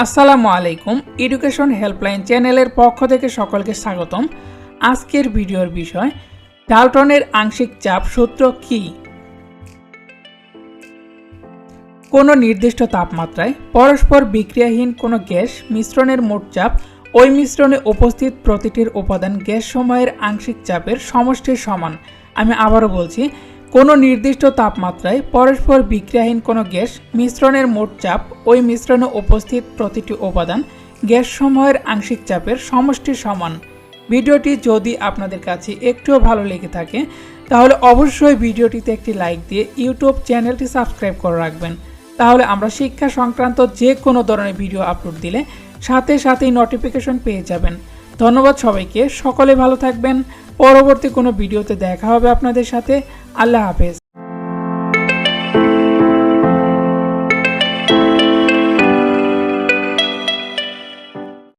আসসালামু আলাইকুম education helpline চ্যানেলের পক্ষ থেকে সকলকে স্বাগতম। আজকের ভিডিওর বিষয়, ডালটনের আংশিক চাপ সূত্র কি? কোনো নির্দিষ্ট তাপমাত্রায় পরস্পর বিক্রিয়াহীন কোনো গ্যাস মিশ্রণের মোট চাপ, ওই মিশ্রণে উপস্থিত প্রতিটির উপাদান গ্যাস সময়ের আংশিক চাপের সমষ্টির সমান। আমি আবারও বলছি কোনো নির্দিষ্ট তাপমাত্রায় পরস্পর বিক্রিয়াহীন কোনো গ্যাস মিশ্রণের মোট চাপ ওই মিশ্রণে উপস্থিত প্রতিটি উপাদান গ্যাস সময়ের আংশিক চাপের সমষ্টির সমান। ভিডিওটি যদি আপনাদের কাছে একটুও ভালো লেগে থাকে, তাহলে অবশ্যই ভিডিওটিতে একটি লাইক দিয়ে ইউটিউব চ্যানেলটি সাবস্ক্রাইব করে রাখবেন। তাহলে আমরা শিক্ষা সংক্রান্ত যে কোনো ধরনের ভিডিও আপলোড দিলে সাথে সাথেই নোটিফিকেশন পেয়ে যাবেন। ধন্যবাদ সবাইকে, সকলে ভালো থাকবেন। পরবর্তী কোনো ভিডিওতে দেখা হবে আপনাদের সাথে। আল্লাহ হাফেজ।